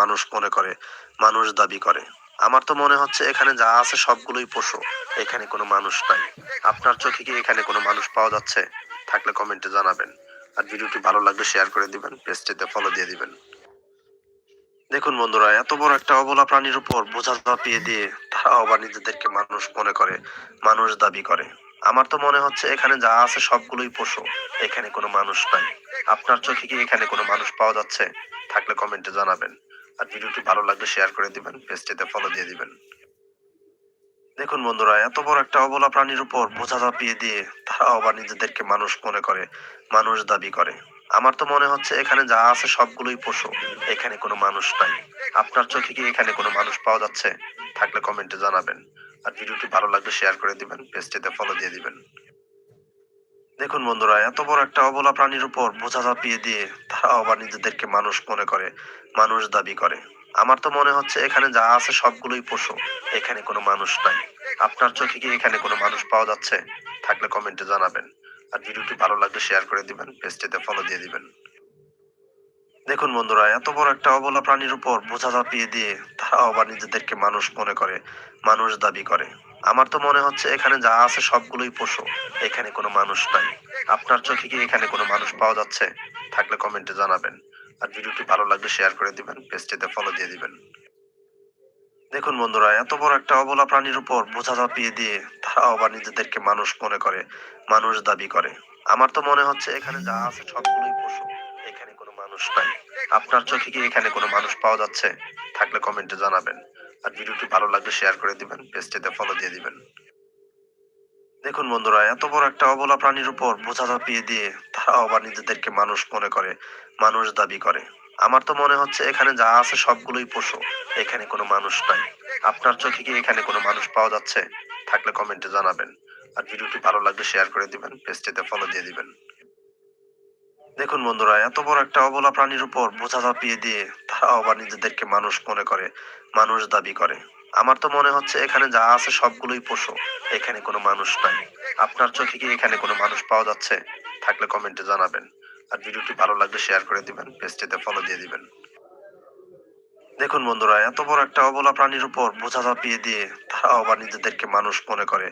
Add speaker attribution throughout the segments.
Speaker 1: মানুষ মনে করে, মানুষ দাবি করে। আমার তো মনে হচ্ছে এখানে যা আছে সবগুলোই পশু, এখানে কোনো মানুষ নাই। আপনার চোখে কি এখানে কোনো মানুষ পাওয়া যাচ্ছে? থাকলে কমেন্টে জানাবেন। আর ভিডিওটি ভালো লাগলে শেয়ার করে দিবেন, পেজটিতে ফলো দিয়ে দিবেন। দেখুন বন্ধুরা, এত বড় একটা অবলা প্রাণীর উপর বোঝা চাপিয়ে দিয়ে তারা আবার নিজেদেরকে মানুষ মনে করে, মানুষ দাবি করে। আমার তো মনে হচ্ছে এখানে যা আছে সবগুলোই পশু, এখানে কোনো মানুষ নাই। আপনার চোখে কি এখানে কোনো মানুষ পাওয়া যাচ্ছে? থাকলে কমেন্টে জানাবেন। আর ভিডিওটি ভালো লাগলে শেয়ার করে দিবেন, পেজটিতে ফলো দিয়ে দিবেন। দেখুন বন্ধুরা, এত বড় একটা অবলা প্রাণীর উপর বোঝা চাপিয়ে দিয়ে তারা আবার নিজেদেরকে মানুষ মনে করে, মানুষ দাবি করে। আমার তো মনে হচ্ছে এখানে যা আছে সবগুলোই পশু, এখানে কোনো মানুষ নাই। আপনার চোখে কি এখানে কোনো মানুষ পাওয়া যাচ্ছে? থাকলে কমেন্টে জানাবেন। আর ভিডিওটি ভালো লাগলে শেয়ার করে দিবেন, পেজটিতে ফলো দিয়ে দিবেন। দেখুন বন্ধুরা, এত বড় একটা অবলা প্রাণীর উপর বোঝা চাপিয়ে দিয়ে তারা আবার নিজেদেরকে মানুষ মনে করে মানুষ দাবি করে। আমার তো মনে হচ্ছে এখানে যা আছে সবগুলোই পশু, এখানে কোনো মানুষ নাই। আপনার চোখে কি এখানে কোনো মানুষ পাওয়া যাচ্ছে? থাকলে কমেন্টে জানাবেন। আর ভিডিওটি ভালো লাগলে শেয়ার করে দিবেন, পেজটিতে ফলো দিয়ে দিবেন। দেখুন বন্ধুরা, এত বড় একটা অবলা প্রাণীর উপর বোঝা চাপিয়ে দিয়ে তারা আবার নিজেদেরকে মানুষ মনে করে, মানুষ দাবি করে। আমার তো মনে হচ্ছে এখানে যা আছে সবগুলোই পশু, এখানে কোনো মানুষ নাই। আপনার চোখে কি এখানে কোনো মানুষ পাওয়া যাচ্ছে? থাকলে কমেন্টে জানাবেন। আর ভিডিওটি ভালো লাগলে শেয়ার করে দিবেন, পেজটিতে ফলো দিয়ে দিবেন। দেখুন বন্ধুরা, এত বড় একটা অবলা প্রাণীর উপর বোঝা চাপিয়ে দিয়ে তারা আবার নিজেদেরকে মানুষ মনে করে, মানুষ দাবি করে। আমার তো মনে হচ্ছে এখানে যা আছে সবগুলোই পশু, এখানে কোনো মানুষ নাই। আপনার চোখে কি এখানে কোনো মানুষ পাওয়া যাচ্ছে? থাকলে কমেন্টে জানাবেন। আর ভিডিওটি ভালো লাগলে শেয়ার করে দিবেন, পেজটিতে ফলো দিয়ে দিবেন। দেখুন বন্ধুরা, এত বড় একটা অবলা প্রাণীর উপর বোঝা চাপিয়ে দিয়ে তারা আবার নিজেদেরকে মানুষ মনে করে, মানুষ দাবি করে। আমার তো মনে হচ্ছে এখানে যা আছে সবগুলোই পশু, এখানে কোনো মানুষ নাই। আপনার চোখে কি এখানে কোনো মানুষ পাওয়া যাচ্ছে? থাকলে কমেন্টে জানাবেন। আর ভিডিওটি ভালো লাগলে শেয়ার করে দিবেন, পেজটিতে ফলো দিয়ে দিবেন। দেখুন বন্ধুরা, এত বড় একটা অবলা প্রাণীর উপর বোঝা চাপিয়ে দিয়ে তারা আবার নিজেদেরকে মানুষ মনে করে, মানুষ দাবি করে। আমার তো মনে হচ্ছে এখানে যা আছে সবগুলোই পশু। এখানে কোনো মানুষ নাই। আপনার চোখে কি এখানে কোনো মানুষ পাওয়া যাচ্ছে? থাকলে কমেন্টে জানাবেন। আর ভিডিওটি ভালো লাগলে শেয়ার করে দিবেন, পেজটিতে ফলো দিয়ে দিবেন। দেখুন বন্ধুরা, এত বড় একটা অবলা প্রাণীর উপর বোঝা চাপিয়ে দিয়ে তারা আবার নিজেদেরকে মানুষ মনে করে,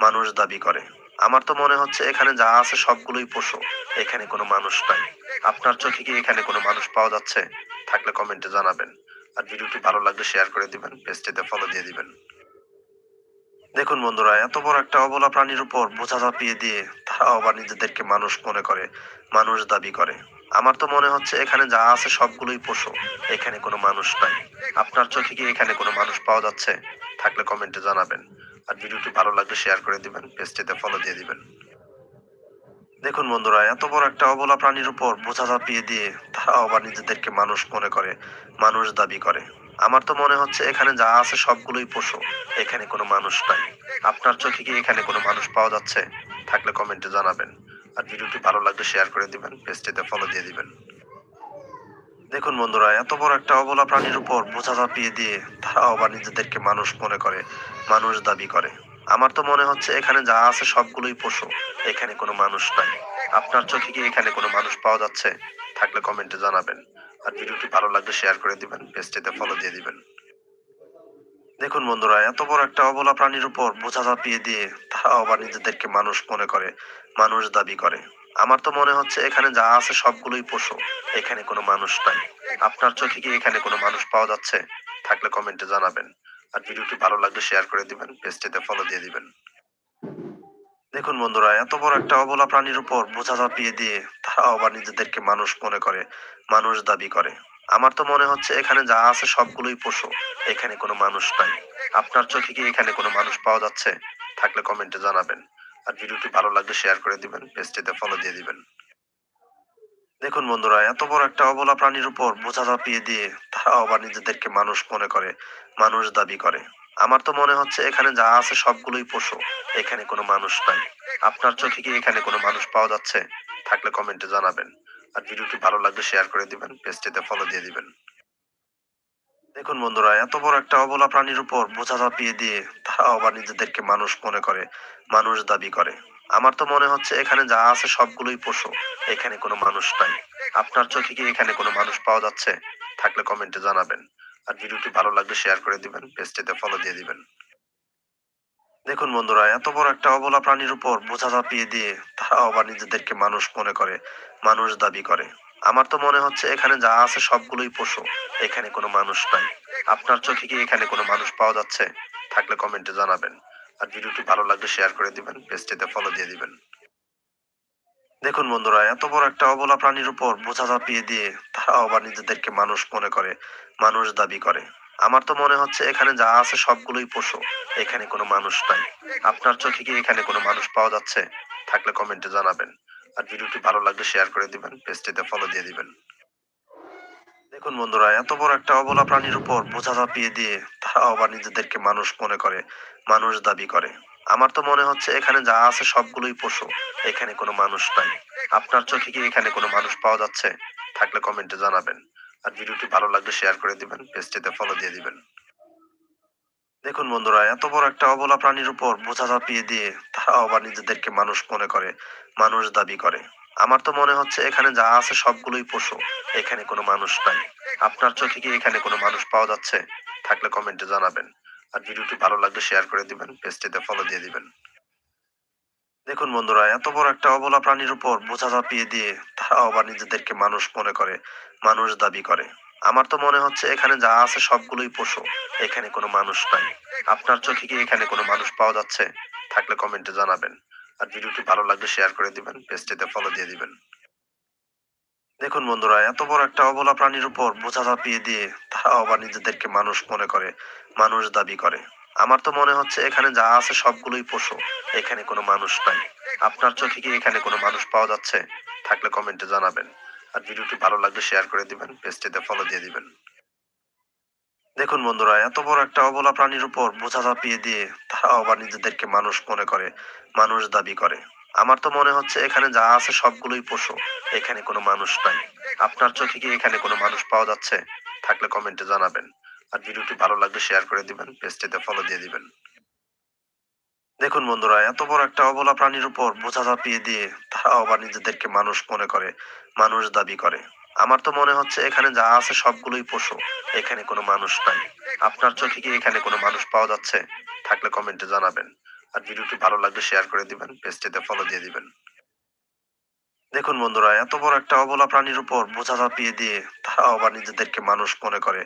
Speaker 1: মানুষ দাবি করে। আমার তো মনে হচ্ছে এখানে যা আছে সবগুলোই পশু, এখানে কোনো মানুষ নাই। আপনার চোখে কি এখানে কোনো মানুষ পাওয়া যাচ্ছে? থাকলে কমেন্টে জানাবেন। আর ভিডিওটি ভালো লাগলে শেয়ার করে দিবেন পেজটিতে ফলো দিয়ে দিবেন। দেখুন বন্ধুরা, এত বড় একটা অবলা প্রাণীর উপর বোঝা চাপিয়ে দিয়ে তারা আবার নিজেদেরকে মানুষ মনে করে, মানুষ দাবি করে। আমার তো মনে হচ্ছে এখানে যা আছে সবগুলোই পশু, এখানে কোনো মানুষ নাই। আপনার চোখে কি এখানে কোনো মানুষ পাওয়া যাচ্ছে? থাকলে কমেন্টে জানাবেন। আর ভিডিওটি ভালো লাগলে শেয়ার করে দিবেন পেজটিতে ফলো দিয়ে দিবেন। দেখুন বন্ধুরা, এত বড় একটা অবলা প্রাণীর উপর বোঝা চাপিয়ে দিয়ে তারা আবার নিজেদেরকে মানুষ মনে করে, মানুষ দাবি করে। আমার তো মনে হচ্ছে এখানে যা আছে সবগুলোই পশু, এখানে কোনো মানুষ নাই। আপনার চোখে কি এখানে কোনো মানুষ পাওয়া যাচ্ছে? থাকলে কমেন্টে জানাবেন। আর ভিডিওটি ভালো লাগলে শেয়ার করে দিবেন, পেজটিতে ফলো দিয়ে দিবেন। দেখুন বন্ধুরা, এত বড় একটা অবলা প্রাণীর উপর বোঝা চাপিয়ে দিয়ে তারা আবার নিজেদেরকে মানুষ মনে করে, মানুষ দাবি করে। আমার তো মনে হচ্ছে এখানে যা আছে সবগুলোই পশু। এখানে কোনো মানুষ নাই। আপনার চোখে কি এখানে কোনো মানুষ পাওয়া যাচ্ছে? থাকলে কমেন্টে জানাবেন। আর ভিডিওটি ভালো লাগলে শেয়ার করে দিবেন, পেজটিতে ফলো দিয়ে দিবেন। দেখুন বন্ধুরা, এত বড় একটা অবলা প্রাণীর উপর বোঝা চাপিয়ে দিয়ে তারা আবার নিজেদেরকে মানুষ মনে করে, মানুষ দাবি করে। আমার তো মনে হচ্ছে এখানে যা আছে সবগুলোই পশু। এখানে কোনো মানুষ নাই। আপনার চোখে কি এখানে কোনো মানুষ পাওয়া যাচ্ছে? থাকলে কমেন্টে জানাবেন। আর ভিডিওটি ভালো লাগলে শেয়ার করে দিবেন পেজটিতে ফলো দিয়ে দিবেন। দেখুন বন্ধুরা, এত বড় একটা অবলা প্রাণীর উপর বোঝা চাপিয়ে দিয়ে তারা আবার নিজেদেরকে মানুষ মনে করে, মানুষ দাবি করে। আমার তো মনে হচ্ছে এখানে যা আছে সবগুলোই পশু, এখানে কোনো মানুষ নাই। আপনার চোখে কি এখানে কোনো মানুষ পাওয়া যাচ্ছে? থাকলে কমেন্টে জানাবেন। আর ভিডিওটি ভালো লাগলে শেয়ার করে দিবেন পেজটিতে ফলো দিয়ে দিবেন। দেখুন বন্ধুরা, এত বড় একটা অবলা প্রাণীর উপর বোঝা চাপিয়ে দিয়ে তারা আবার নিজেদেরকে মানুষ মনে করে মানুষ দাবি করে। আমার তো মনে হচ্ছে এখানে যা আছে সবগুলোই পশু, এখানে কোনো মানুষ নাই। আপনার চোখে কি এখানে কোনো মানুষ পাওয়া যাচ্ছে? থাকলে কমেন্টে জানাবেন। আর ভিডিওটি ভালো লাগলে শেয়ার করে দিবেন, পেজটিতে ফলো দিয়ে দিবেন। দেখুন বন্ধুরা, এত বড় একটা অবলা প্রাণীর উপর বোঝা চাপিয়ে দিয়ে তারা আবার নিজেদেরকে মানুষ মনে করে, মানুষ দাবি করে। আমার তো মনে হচ্ছে এখানে যা আছে সবগুলোই পশু, এখানে কোনো মানুষ নাই। আপনার চোখে কি এখানে কোনো মানুষ পাওয়া যাচ্ছে? থাকলে কমেন্টে জানাবেন। আর ভিডিওটি ভালো লাগলে শেয়ার করে দিবেন, পেজটিতে ফলো দিয়ে দিবেন। দেখুন বন্ধুরা, এত বড় একটা অবলা প্রাণীর উপর বোঝা চাপিয়ে দিয়ে তারা আবার নিজেদেরকে মানুষ মনে করে, মানুষ দাবি করে। আমার তো মনে হচ্ছে এখানে যা আছে সবগুলোই পশু, এখানে কোনো মানুষ নাই। আপনার চোখে কি এখানে কোনো মানুষ পাওয়া যাচ্ছে? থাকলে কমেন্টে জানাবেন। আর ভিডিওটি ভালো লাগলে শেয়ার করে দিবেন, পেজটিতে ফলো দিয়ে দিবেন। দেখুন বন্ধুরা, এত বড় একটা অবলা প্রাণীর উপর বোঝা চাপিয়ে দিয়ে তারা আবার নিজেদেরকে মানুষ মনে করে, মানুষ দাবি করে। আমার তো মনে হচ্ছে এখানে যা আছে সবগুলোই পশু, এখানে কোনো মানুষ নাই। আপনার চোখে কি এখানে কোনো মানুষ পাওয়া যাচ্ছে? থাকলে কমেন্টে জানাবেন। আর ভিডিওটি ভালো লাগলে শেয়ার করে দিবেন, পেজটিতে ফলো দিয়ে দিবেন। দেখুন বন্ধুরা, এত বড় একটা অবলা প্রাণীর উপর বোঝা চাপিয়ে দিয়ে তারা আবার নিজেদেরকে মানুষ মনে করে, মানুষ দাবি করে। আমার তো মনে হচ্ছে এখানে যা আছে সবগুলোই পশু। এখানে কোনো মানুষ নাই। আপনার চোখে কি এখানে কোনো মানুষ পাওয়া যাচ্ছে? থাকলে কমেন্টে জানাবেন। আর ভিডিওটি ভালো লাগলে শেয়ার করে দিবেন, পেজটিতে ফলো দিয়ে দিবেন। দেখুন বন্ধুরা, এত বড় একটা অবলা প্রাণীর উপর বোঝা চাপিয়ে দিয়ে তারা আবার নিজেদেরকে মানুষ মনে করে, মানুষ দাবি করে। আমার তো মনে হচ্ছে এখানে যা আছে সবগুলোই পশু, এখানে কোনো মানুষ নাই। আপনার চোখে কি এখানে কোনো মানুষ পাওয়া যাচ্ছে? থাকলে কমেন্টে জানাবেন। আর ভিডিওটি ভালো লাগলে শেয়ার করে দিবেন পেজটিতে ফলো দিয়ে দিবেন। দেখুন বন্ধুরা, এত বড় একটা অবলা প্রাণীর উপর বোঝা চাপিয়ে দিয়ে তারা আবার নিজেদেরকে মানুষ মনে করে, মানুষ দাবি করে। আমার তো মনে হচ্ছে এখানে যা আছে সবগুলোই পশু, এখানে কোনো মানুষ নাই। আপনার চোখে কি এখানে কোনো মানুষ পাওয়া যাচ্ছে? থাকলে কমেন্টে জানাবেন। আর ভিডিওটি ভালো লাগলে শেয়ার করে দিবেন পেজটিতে ফলো দিয়ে দিবেন। দেখুন বন্ধুরা, এত বড় একটা অবলা প্রাণীর উপর বোঝা চাপিয়ে দিয়ে তারা আবার নিজেদেরকে মানুষ মনে করে, মানুষ দাবি করে। আমার তো মনে হচ্ছে এখানে যা আছে সবগুলোই পশু, এখানে কোনো মানুষ নাই। আপনার চোখে কি এখানে কোনো মানুষ পাওয়া যাচ্ছে? থাকলে কমেন্টে জানাবেন। আর ভিডিওটি ভালো লাগলে শেয়ার করে দিবেন, পেজটিতে ফলো দিয়ে দিবেন। দেখুন বন্ধুরা, এত বড় একটা অবলা প্রাণীর উপর বোঝা চাপিয়ে দিয়ে তারা আবার নিজেদেরকে মানুষ মনে করে, মানুষ দাবি করে। আমার তো মনে হচ্ছে এখানে যা আছে সবগুলোই পশু। এখানে কোনো মানুষ নাই। আপনার চোখে কি এখানে কোনো মানুষ পাওয়া যাচ্ছে? থাকলে কমেন্টে জানাবেন। আর ভিডিওটি ভালো লাগলে শেয়ার করে দিবেন, পেজটিতে ফলো দিয়ে দিবেন। দেখুন বন্ধুরা, এত বড় একটা অবলা প্রাণীর উপর বোঝা চাপিয়ে দিয়ে তারা আবার নিজেদেরকে মানুষ মনে করে, মানুষ দাবি করে। আমার তো মনে হচ্ছে এখানে যা আছে সবগুলোই পশু। এখানে কোনো মানুষ নাই। আপনার চোখে কি এখানে কোনো মানুষ পাওয়া যাচ্ছে? থাকলে কমেন্টে জানাবেন। আর ভিডিওটি ভালো লাগলে শেয়ার করে দিবেন পেজটিতে ফলো দিয়ে দিবেন। দেখুন বন্ধুরা, এত বড় একটা অবলা প্রাণীর উপর বোঝা চাপিয়ে দিয়ে তারা আবার নিজেদেরকে মানুষ মনে করে,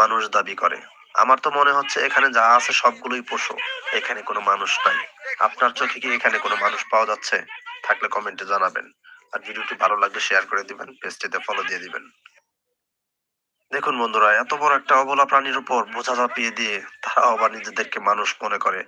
Speaker 1: মানুষ দাবি করে। আমার তো মনে হচ্ছে এখানে যা আছে সবগুলোই পশু, এখানে কোনো মানুষ নাই। আপনার চোখে কি এখানে কোনো মানুষ পাওয়া যাচ্ছে? থাকলে কমেন্টে জানাবেন। আর ভিডিওটি ভালো লাগলে শেয়ার করে দিবেন পেজটিতে ফলো দিয়ে দিবেন। দেখুন বন্ধুরা, এত বড় একটা অবলা প্রাণীর উপর বোঝা চাপিয়ে দিয়ে তারা আবার নিজেদেরকে মানুষ মনে করে,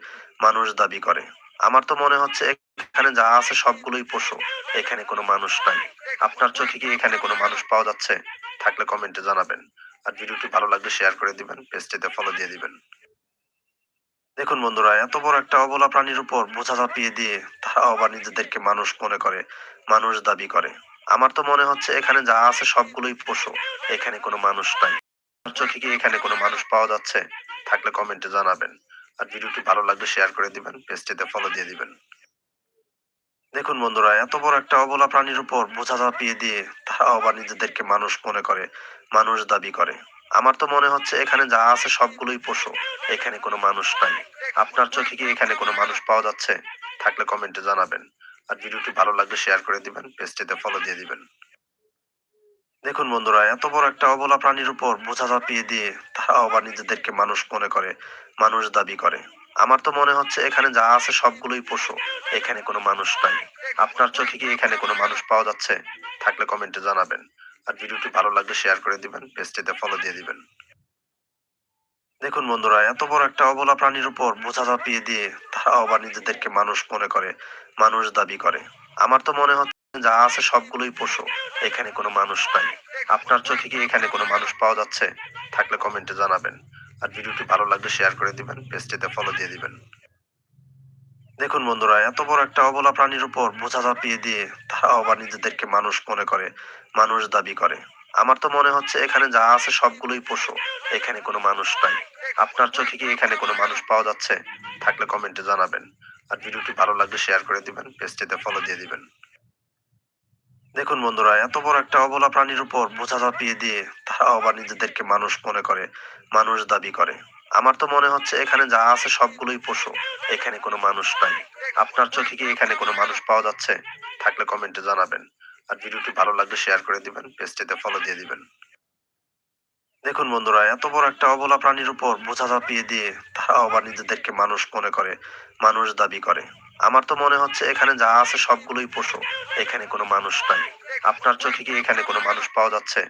Speaker 1: মানুষ দাবি করে। আমার তো মনে হচ্ছে এখানে যা আছে সবগুলোই পশু, এখানে কোনো মানুষ নাই। আপনার চোখে কি এখানে কোনো মানুষ পাওয়া যাচ্ছে? থাকলে কমেন্টে জানাবেন। আর ভিডিওটি ভালো লাগলে শেয়ার করে দিবেন, পেজটিতে ফলো দিয়ে দিবেন। দেখুন বন্ধুরা, এত বড় একটা অবলা প্রাণীর উপর বোঝা চাপিয়ে দিয়ে তারা আবার নিজেদেরকে মানুষ মনে করে, মানুষ দাবি করে। আমার তো মনে হচ্ছে এখানে যা আছে সবগুলোই পশু এখানে কোনো মানুষ নাই। চোখে কি এখানে কোনো মানুষ পাওয়া যাচ্ছে? থাকলে কমেন্টে জানাবেন। আর ভিডিওটি ভালো লাগলে শেয়ার করে দিবেন পেজটিতে ফলো দিয়ে দিবেন। দেখুন বন্ধুরা, এত বড় একটা অবলা প্রাণীর উপর বোঝা চাপিয়ে দিয়ে তারা আবার নিজেদেরকে মানুষ মনে করে, মানুষ দাবি করে। আমার তো মনে হচ্ছে এখানে যা আছে সবগুলোই পশু এখানে কোনো মানুষ নাই। আপনার চোখে কি এখানে কোনো মানুষ পাওয়া যাচ্ছে? থাকলে কমেন্টে জানাবেন। আর ভিডিওটি ভালো লাগলে শেয়ার করে দিবেন পেজটিতে ফলো দিয়ে দিবেন। দেখুন বন্ধুরা, এত বড় একটা অবলা প্রাণীর উপর বোঝা চাপিয়ে দিয়ে তারা আবার নিজেদেরকে মানুষ মনে করে, মানুষ দাবি করে। আমার তো মনে হচ্ছে এখানে যা আছে সবগুলোই পশু, এখানে কোনো মানুষ নাই। আপনার চোখে কি এখানে কোনো মানুষ পাওয়া যাচ্ছে? থাকলে কমেন্টে জানাবেন। আর ভিডিওটি ভালো লাগলে শেয়ার করে দিবেন পেজটিতে ফলো দিয়ে দিবেন। দেখুন বন্ধুরা, এত বড় একটা অবলা প্রাণীর উপর বোঝা চাপিয়ে দিয়ে তারা আবার নিজেদেরকে মানুষ মনে করে, মানুষ দাবি করে। আমার তো মনে হচ্ছে যা আছে সবগুলোই পশু, এখানে কোনো মানুষ নাই। আপনার চোখে কি এখানে কোনো মানুষ পাওয়া যাচ্ছে? থাকলে কমেন্টে জানাবেন। আর ভিডিওটি ভালো লাগলে শেয়ার করে দিবেন, পেজটিতে ফলো দিয়ে দিবেন। দেখুন বন্ধুরা, এত বড় একটা অবলা প্রাণীর উপর বোঝা চাপিয়ে দিয়ে তারা আবার নিজেদেরকে মানুষ মনে করে, মানুষ দাবি করে। আমার তো মনে হচ্ছে এখানে যা আছে সবগুলোই পশু। এখানে কোনো মানুষ নাই। আপনার চোখে কি এখানে কোনো মানুষ পাওয়া যাচ্ছে? থাকলে কমেন্টে জানাবেন। আর ভিডিওটি ভালো লাগলে শেয়ার করে দিবেন, পেজটিতে ফলো দিয়ে দিবেন। দেখুন বন্ধুরা, এত বড় একটা অবলা প্রাণীর উপর বোঝা চাপিয়ে দিয়ে তারা আবার নিজেদেরকে মানুষ মনে করে, মানুষ দাবি করে। আমার তো মনে হচ্ছে এখানে যা আছে সবগুলোই পশু, এখানে কোনো মানুষ নাই। আপনার চোখে কি এখানে কোনো মানুষ পাওয়া যাচ্ছে? থাকলে কমেন্টে জানাবেন। আর ভিডিওটি ভালো লাগলে শেয়ার করে দিবেন পেজটিতে ফলো দিয়ে দিবেন। দেখুন বন্ধুরা, এত বড় একটা অবলা প্রাণীর উপর বোঝা চাপিয়ে দিয়ে তারা আবার নিজেদেরকে মানুষ মনে করে, মানুষ দাবি করে। আমার তো মনে হচ্ছে এখানে যা আছে সবগুলোই পশু, এখানে কোনো মানুষ নাই। আপনার চোখে কি এখানে কোনো মানুষ পাওয়া যাচ্ছে?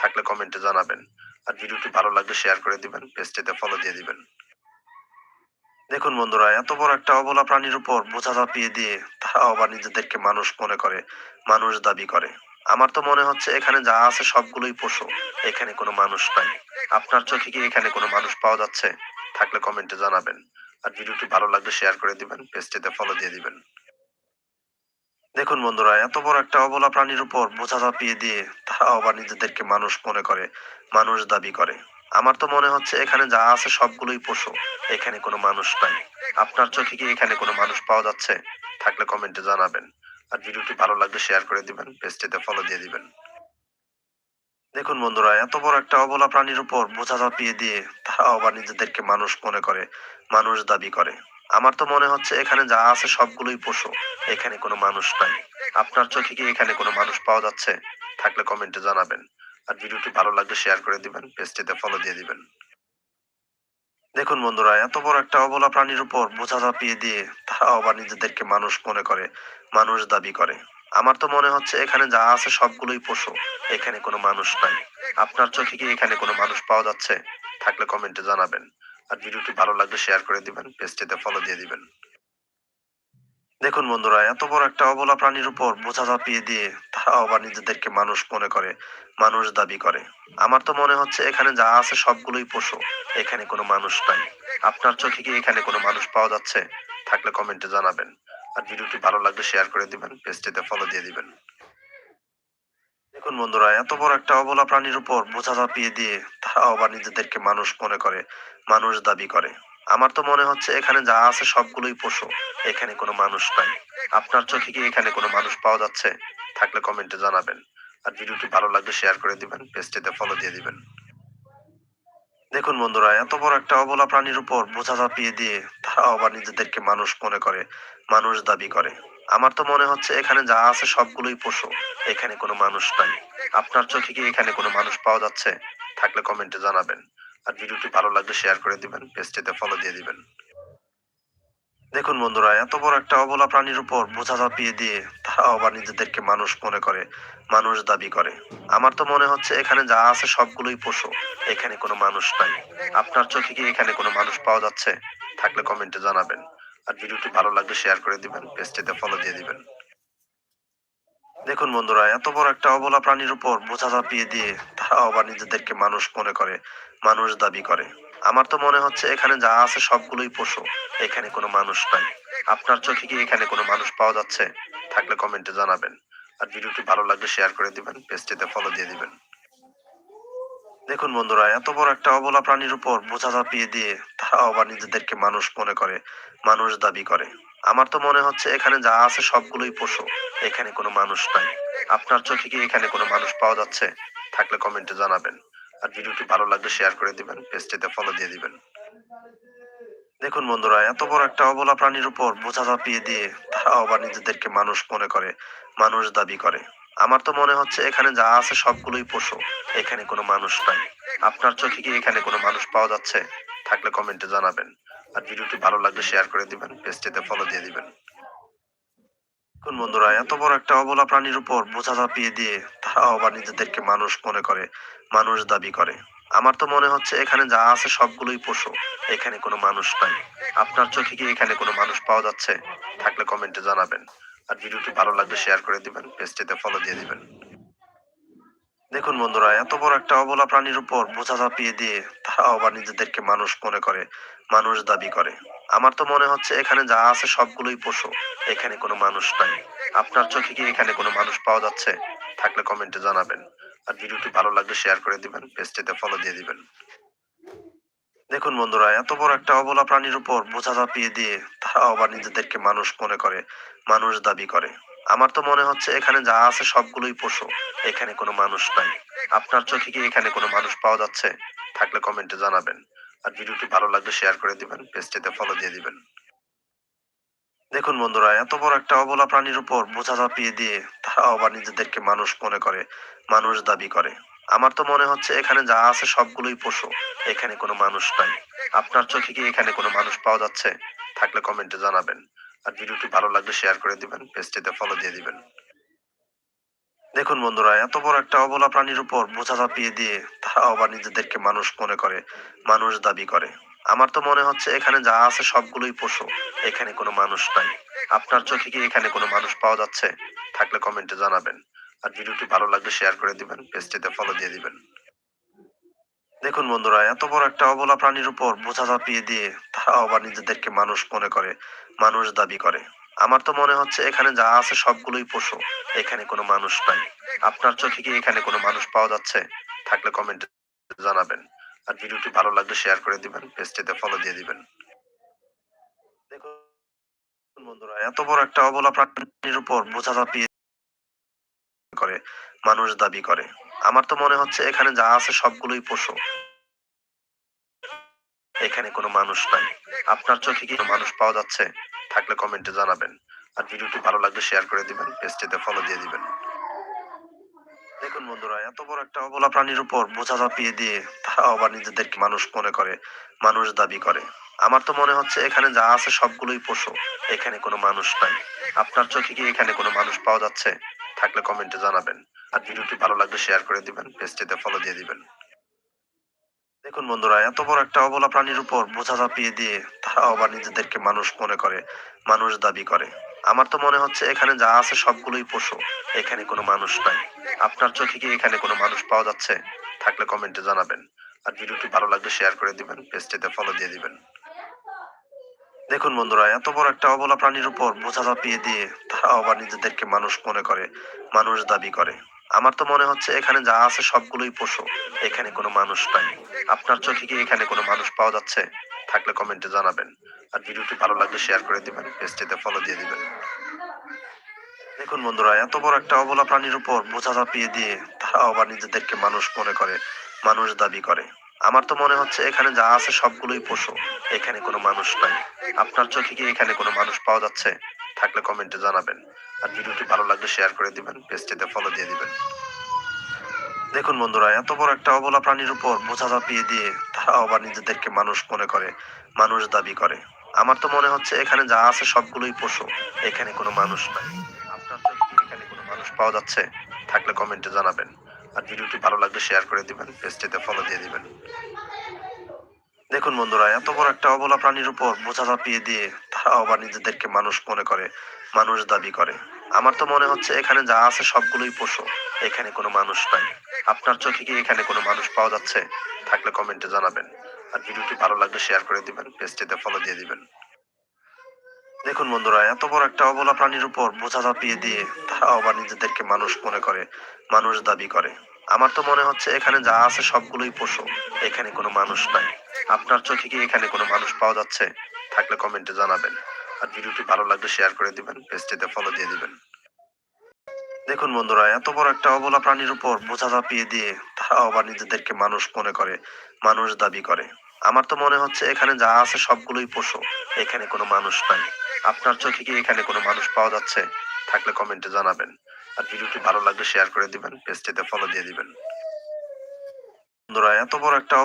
Speaker 1: থাকলে কমেন্টে জানাবেন। আর ভিডিওটি ভালো লাগলে শেয়ার করে দিবেন পেজটিতে ফলো দিয়ে দিবেন। দেখুন বন্ধুরা, এত বড় একটা অবলা প্রাণীর উপর বোঝা চাপিয়ে দিয়ে তারা আবার নিজেদেরকে মানুষ মনে করে মানুষ দাবি করে। আমার তো মনে হচ্ছে এখানে যা আছে সবগুলোই পশু, এখানে কোনো মানুষ নাই। আপনার চোখে কি এখানে কোনো মানুষ পাওয়া যাচ্ছে? থাকলে কমেন্টে জানাবেন। আর ভিডিওটি ভালো লাগলে শেয়ার করে দিবেন, পেজটিতে ফলো দিয়ে দিবেন। দেখুন বন্ধুরা, এত বড় একটা অবলা প্রাণীর উপর বোঝা চাপিয়ে দিয়ে তারা আবার নিজেদেরকে মানুষ মনে করে, মানুষ দাবি করে। আমার তো মনে হচ্ছে এখানে যা আছে সবগুলোই পশু, এখানে কোনো মানুষ নাই। আপনার চোখে কি এখানে কোনো মানুষ পাওয়া যাচ্ছে? থাকলে কমেন্টে জানাবেন। আর ভিডিওটি ভালো লাগলে শেয়ার করে দিবেন, পেজটিতে ফলো দিয়ে দিবেন। দেখুন বন্ধুরা, এত বড় একটা অবলা প্রাণীর উপর বোঝা চাপিয়ে দিয়ে তারা আবার নিজেদেরকে মানুষ মনে করে, মানুষ দাবি করে। আমার তো মনে হচ্ছে এখানে যা আছে সবগুলোই পশু, এখানে কোনো মানুষ নাই। আপনার চোখে কি এখানে কোনো মানুষ পাওয়া যাচ্ছে? থাকলে কমেন্টে জানাবেন। আর ভিডিওটি ভালো লাগলে শেয়ার করে দিবেন, পেজটিতে ফলো দিয়ে দিবেন। দেখুন বন্ধুরা, এত বড় একটা অবলা প্রাণীর উপর বোঝা চাপিয়ে দিয়ে তারা আবার নিজেদেরকে মানুষ মনে করে মানুষ দাবি করে। আমার তো মনে হচ্ছে এখানে যা আছে সবগুলোই পশু, এখানে কোনো মানুষ নাই। আপনার চোখে কি এখানে কোনো মানুষ পাওয়া যাচ্ছে? থাকলে কমেন্টে জানাবেন। আর ভিডিওটি ভালো লাগলে শেয়ার করে দিবেন, পেজটিতে ফলো দিয়ে দিবেন। দেখুন বন্ধুরা, এত বড় একটা অবলা প্রাণীর উপর বোঝা চাপিয়ে দিয়ে তারা আবার নিজেদেরকে মানুষ মনে করে, মানুষ দাবি করে। আমার তো মনে হচ্ছে এখানে যা আছে সবগুলোই পশু, এখানে কোনো মানুষ নাই। আপনার চোখে কি এখানে কোনো মানুষ পাওয়া যাচ্ছে? থাকলে কমেন্টে জানাবেন। আর ভিডিওটি ভালো লাগলে শেয়ার করে দিবেন, পেজটিতে ফলো দিয়ে দিবেন। দেখুন বন্ধুরা, এত বড় একটা অবলা প্রাণীর উপর বোঝা চাপিয়ে দিয়ে তারা আবার নিজেদেরকে মানুষ মনে করে, মানুষ দাবি করে। আমার তো মনে হচ্ছে এখানে যা আছে সবগুলোই পশু, এখানে কোনো মানুষ নাই। আপনার চোখে কি এখানে কোনো মানুষ পাওয়া যাচ্ছে? থাকলে কমেন্টে জানাবেন। আর ভিডিওটি ভালো লাগলে শেয়ার করে দিবেন, পেজটিতে ফলো দিয়ে দিবেন। দেখুন বন্ধুরা, এত বড় একটা অবলা প্রাণীর উপর বোঝা চাপিয়ে দিয়ে তারা আবার নিজেদেরকে মানুষ মনে করে, মানুষ দাবি করে। আমার তো মনে হচ্ছে এখানে যা আছে সবগুলোই পশু, এখানে কোনো মানুষ নাই। আপনার চোখে কি এখানে কোনো মানুষ পাওয়া যাচ্ছে? থাকলে কমেন্টে জানাবেন। আর ভিডিওটি ভালো লাগলে শেয়ার করে দিবেন, পেজটিতে ফলো দিয়ে দিবেন। দেখুন বন্ধুরা, এত বড় একটা অবলা প্রাণীর উপর বোঝা চাপিয়ে দিয়ে তারা আবার নিজেদেরকে মানুষ মনে করে, মানুষ দাবি করে। আমার তো মনে হচ্ছে এখানে যা আছে সবগুলোই পশু, এখানে কোনো মানুষ নাই। আপনার চোখে কি এখানে কোনো মানুষ পাওয়া যাচ্ছে? থাকলে কমেন্টে জানাবেন। আর ভিডিওটি ভালো লাগলে শেয়ার করে দিবেন, পেজটিতে ফলো দিয়ে দিবেন। দেখুন বন্ধুরা, এত বড় একটা অবলা প্রাণীর উপর বোঝা চাপিয়ে দিয়ে তারা আবার নিজেদেরকে মানুষ মনে করে, মানুষ দাবি করে। আমার তো মনে হচ্ছে এখানে যা আছে সবগুলোই পশু, এখানে কোনো মানুষ নাই। আপনার চোখে কি এখানে কোনো মানুষ পাওয়া যাচ্ছে? থাকলে কমেন্টে জানাবেন। আর ভিডিওটি ভালো লাগলে শেয়ার করে দিবেন, পেজটিতে ফলো দিয়ে দিবেন। দেখুন বন্ধুরা, এত বড় একটা অবলা প্রাণীর উপর বোঝা চাপিয়ে দিয়ে তারা আবার নিজেদেরকে মানুষ মনে করে, মানুষ দাবি করে। আমার তো মনে হচ্ছে এখানে যা আছে সবগুলোই পশু, এখানে কোনো মানুষ নাই। আপনার চোখে কি এখানে কোনো মানুষ পাওয়া যাচ্ছে? থাকলে কমেন্টে জানাবেন। আর ভিডিওটি ভালো লাগলে শেয়ার করে দিবেন পেজটিতে ফলো দিয়ে দিবেন। দেখুন বন্ধুরা, এত বড় একটা অবলা প্রাণীর উপর বোঝা চাপিয়ে দিয়ে তারা আবার নিজেদেরকে মানুষ মনে করে, মানুষ দাবি করে। আমার তো মনে হচ্ছে এখানে যা আছে সবগুলোই পশু, এখানে কোনো মানুষ নাই। আপনার চোখে কি এখানে কোনো মানুষ পাওয়া যাচ্ছে? থাকলে কমেন্টে জানাবেন। আর ভিডিওটি ভালো লাগলে শেয়ার করে দিবেন পেজটিতে ফলো দিয়ে দিবেন। দেখুন বন্ধুরা, এত বড় একটা অবলা প্রাণীর উপর বোঝা চাপিয়ে দিয়ে তারা আবার নিজেদেরকে মানুষ মনে করে, মানুষ দাবি করে। আমার তো মনে হচ্ছে এখানে যা আছে সবগুলোই পশু, এখানে কোনো মানুষ নাই। আপনার চোখে কি এখানে কোনো মানুষ পাওয়া যাচ্ছে? থাকলে কমেন্টে জানাবেন। আর ভিডিওটি ভালো লাগলে শেয়ার করে দিবেন, পেজটিতে ফলো দিয়ে দিবেন। দেখুন বন্ধুরা, এত বড় একটা অবলা প্রাণীর উপর বোঝা চাপিয়ে দিয়ে তারা আবার নিজেদেরকে মানুষ মনে করে, মানুষ দাবি করে। আমার তো মনে হচ্ছে এখানে যা আছে সবগুলোই পশু। এখানে কোনো মানুষ নাই। আপনার চোখে কি এখানে কোনো মানুষ পাওয়া যাচ্ছে? থাকলে কমেন্টে জানাবেন। আর ভিডিওটি ভালো লাগলে শেয়ার করে দিবেন, পেজটিতে ফলো দিয়ে দিবেন। দেখুন বন্ধুরা, এত বড় একটা অবলা প্রাণীর উপর বোঝা চাপিয়ে দিয়ে তারা আবার নিজেদেরকে মানুষ মনে করে, মানুষ দাবি করে। আমার তো মনে হচ্ছে এখানে যা আছে সবগুলোই পশু, এখানে কোনো মানুষ নাই। আপনার চোখে কি এখানে কোনো মানুষ পাওয়া যাচ্ছে? থাকলে কমেন্টে জানাবেন। আর ভিডিওটি ভালো লাগলে শেয়ার করে দিবেন, পেজটিতে ফলো দিয়ে দিবেন। দেখুন বন্ধুরা, এত বড় একটা অবলা প্রাণীর উপর বোঝা চাপিয়ে দিয়ে তারা আবার নিজেদেরকে মানুষ মনে করে, মানুষ দাবি করে। আমার তো মনে হচ্ছে এখানে যা আছে সবগুলোই পশু, এখানে কোনো মানুষ নাই। আপনার চোখে কি এখানে কোনো মানুষ পাওয়া যাচ্ছে? থাকলে কমেন্টে জানাবেন। আর ভিডিওটি ভালো লাগলে শেয়ার করে দিবেন, পেজটিতে ফলো দিয়ে দিবেন। দেখুন বন্ধুরা, এত বড় একটা অবলা প্রাণীর উপর বোঝা চাপিয়ে দিয়ে তারা আবার নিজেদেরকে মানুষ মনে করে, মানুষ দাবি করে। আমার তো মনে হচ্ছে এখানে যা আছে সবগুলোই পশু, এখানে কোনো মানুষ নাই। আপনার চোখে কি এখানে কোনো মানুষ পাওয়া যাচ্ছে? থাকলে কমেন্টে জানাবেন। আর ভিডিওটি ভালো লাগলে শেয়ার করে দিবেন, পেজটিতে ফলো দিয়ে দিবেন। দেখুন বন্ধুরা, এত বড় একটা অবলা প্রাণীর উপর বোঝা চাপিয়ে দিয়ে তারা আবার নিজেদেরকে মানুষ মনে করে, মানুষ দাবি করে। আমার তো মনে হচ্ছে এখানে যা আছে সবগুলোই পশু। এখানে কোনো মানুষ নাই। আপনার চোখে কি এখানে কোনো মানুষ পাওয়া যাচ্ছে? থাকলে কমেন্টে জানাবেন। আর ভিডিওটি ভালো লাগলে শেয়ার করে দিবেন পেজটিতে ফলো দিয়ে দিবেন। দেখুন বন্ধুরা, এত বড় একটা অবলা প্রাণীর উপর বোঝা চাপিয়ে করে, মানুষ দাবি করে। আমার তো মনে হচ্ছে এখানে যা আছে সবগুলোই পশু। এখানে কোনো মানুষ নাই। আপনার চোখে কি মানুষ পাওয়া যাচ্ছে? থাকলে কমেন্টে জানাবেন। আর ভিডিওটি ভালো লাগলে শেয়ার করে দিবেন পেজটিতে ফলো দিয়ে দিবেন। দেখুন বন্ধুরা, এত বড় একটা অবলা প্রাণীর উপর বোঝা চাপিয়ে দিয়ে তারা আবার নিজেদেরকে মানুষ মনে করে, মানুষ দাবি করে। আমার তো মনে হচ্ছে এখানে যা আছে সবগুলোই পশু, এখানে কোনো মানুষ নাই। আপনার চোখে কি এখানে কোনো মানুষ পাওয়া যাচ্ছে? থাকলে কমেন্টে জানাবেন। আর ভিডিওটি ভালো লাগলে শেয়ার করে দিবেন পেজটিতে ফলো দিয়ে দিবেন। দেখুন বন্ধুরা, এত বড় একটা অবলা প্রাণীর উপর বোঝা চাপিয়ে দিয়ে তারা আবার নিজেদেরকে মানুষ মনে করে, মানুষ দাবি করে। আমার তো মনে হচ্ছে এখানে যা আছে সবগুলোই পশু, এখানে কোনো মানুষ নাই। আপনার চোখে কি এখানে কোনো মানুষ পাওয়া যাচ্ছে? থাকলে কমেন্টে জানাবেন। আর ভিডিওটি ভালো লাগলে শেয়ার করে দিবেন, পেজটিতে ফলো দিয়ে দিবেন। দেখুন বন্ধুরা, এত বড় একটা অবলা প্রাণীর উপর বোঝা চাপিয়ে দিয়ে তারা আবার নিজেদেরকে মানুষ মনে করে, মানুষ দাবি করে। আমার তো মনে হচ্ছে এখানে যা আছে সবগুলোই পশু। এখানে কোনো মানুষ নাই। আপনার চোখে কি এখানে কোনো মানুষ পাওয়া যাচ্ছে? থাকলে কমেন্টে জানাবেন। আর ভিডিওটি ভালো লাগলে শেয়ার করে দিবেন। পেজটিতে ফলো দিয়ে দিবেন। দেখুন বন্ধুরা, এত বড় একটা অবলা প্রাণীর উপর বোঝা চাপিয়ে দিয়ে তারা আবার নিজেদেরকে মানুষ মনে করে, মানুষ দাবি করে। আমার তো মনে হচ্ছে এখানে যা আছে সবগুলোই পশু। এখানে কোনো মানুষ নাই। আপনার চোখে কি এখানে কোনো মানুষ পাওয়া যাচ্ছে? থাকলে কমেন্টে জানাবেন। আর ভিডিওটি ভালো লাগলে শেয়ার করে দিবেন, পেজটিতে ফলো দিয়ে দিবেন। দেখুন বন্ধুরা, এত বড় একটা অবলা প্রাণীর উপর বোঝা চাপিয়ে দিয়ে তারা আবার নিজেদেরকে মানুষ মনে করে, মানুষ দাবি করে। আমার তো মনে হচ্ছে এখানে যা আছে সবগুলোই পশু, এখানে কোনো মানুষ নাই। আপনার এখানে কোনো মানুষ পাওয়া যাচ্ছে, থাকলে কমেন্টে জানাবেন। আর ভিডিওটি ভালো লাগলে শেয়ার করে দিবেন, পেজটিতে ফলো দিয়ে দিবেন। দেখুন বন্ধুরা, এত বড় একটা অবলা প্রাণীর উপর বোঝা চাপিয়ে দিয়ে তারা আবার নিজেদেরকে মানুষ মনে করে, মানুষ দাবি করে। আমার তো মনে হচ্ছে এখানে যা আছে সবগুলোই পশু, এখানে কোনো মানুষ নাই। আপনার চোখে কি এখানে কোনো মানুষ পাওয়া যাচ্ছে? থাকলে কমেন্টে জানাবেন। আর ভিডিওটি ভালো লাগলে শেয়ার করে দিবেন, পেজটিতে ফলো দিয়ে দিবেন। দেখুন বন্ধুরা, এত বড় একটা অবলা প্রাণীর উপর বোঝা চাপিয়ে দিয়ে তারা আবার নিজেদেরকে মানুষ মনে করে, মানুষ দাবি করে। আমার তো মনে হচ্ছে এখানে যা আছে সবগুলোই পশু। এখানে কোনো মানুষ নাই। আপনার চোখে কি এখানে কোনো মানুষ পাওয়া যাচ্ছে? থাকলে কমেন্টে জানাবেন। আর ভিডিওটি ভালো লাগলে শেয়ার করে দিবেন, পেজটিতে ফলো দিয়ে দিবেন। দেখুন বন্ধুরা, এত বড় একটা অবলা প্রাণীর উপর বোঝা চাপিয়ে দিয়ে তারা আবার নিজেদেরকে মানুষ মনে করে, মানুষ দাবি করে। আমার তো মনে হচ্ছে এখানে যা আছে সবগুলোই পশু, এখানে কোনো মানুষ নাই। আপনার চোখে কি এখানে কোনো মানুষ পাওয়া যাচ্ছে? থাকলে কমেন্টে জানাবেন। আর ভিডিওটি ভালো লাগলে শেয়ার করে দিবেন পেজটিতে ফলো দিয়ে দিবেন। বন্ধুরা, এত বড় একটা